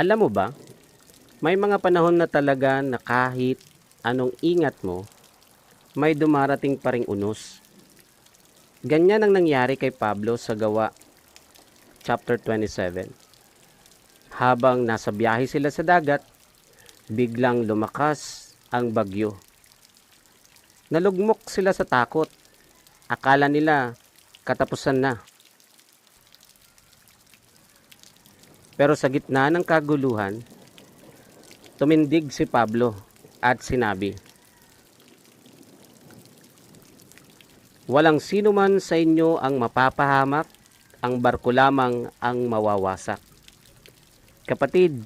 Alam mo ba, may mga panahon na talaga na kahit anong ingat mo, may dumarating pa ring unos. Ganyan ang nangyari kay Pablo sa gawa chapter 27. Habang nasa biyahe sila sa dagat, biglang lumakas ang bagyo. Nalugmok sila sa takot. Akala nila katapusan na. Pero sa gitna ng kaguluhan, tumindig si Pablo at sinabi, Walang sino man sa inyo ang mapapahamak, ang barko lamang ang mawawasak. Kapatid,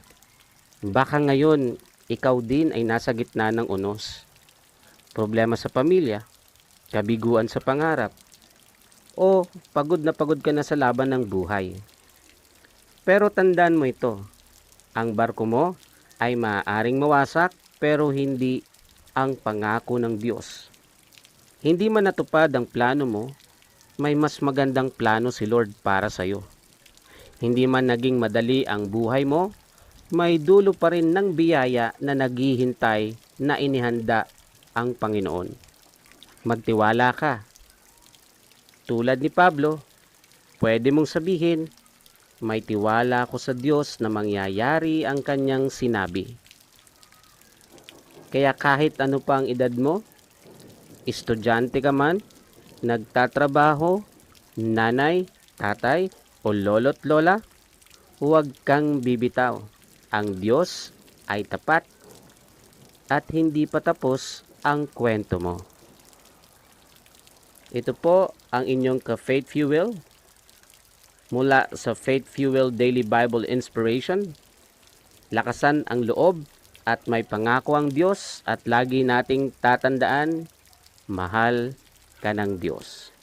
baka ngayon ikaw din ay nasa gitna ng unos. Problema sa pamilya, kabiguan sa pangarap, o pagod na pagod ka na sa laban ng buhay. Pero tandaan mo ito, ang barko mo ay maaaring mawasak pero hindi ang pangako ng Diyos. Hindi man natupad ang plano mo, may mas magandang plano si Lord para sa iyo. Hindi man naging madali ang buhay mo, may dulo pa rin ng biyaya na naghihintay na inihanda ang Panginoon. Magtiwala ka. Tulad ni Pablo, pwede mong sabihin, may tiwala ako sa Diyos na mangyayari ang kanyang sinabi. Kaya kahit ano pa ang edad mo, estudyante ka man, nagtatrabaho, nanay, tatay, o lolo't lola, huwag kang bibitaw. Ang Diyos ay tapat at hindi pa tapos ang kwento mo. Ito po ang inyong ka-Faith Fuel mula sa Faith Fuel Daily Bible Inspiration. Lakasan ang loob at may pangako ang Diyos at lagi nating tatandaan, mahal ka ng Diyos.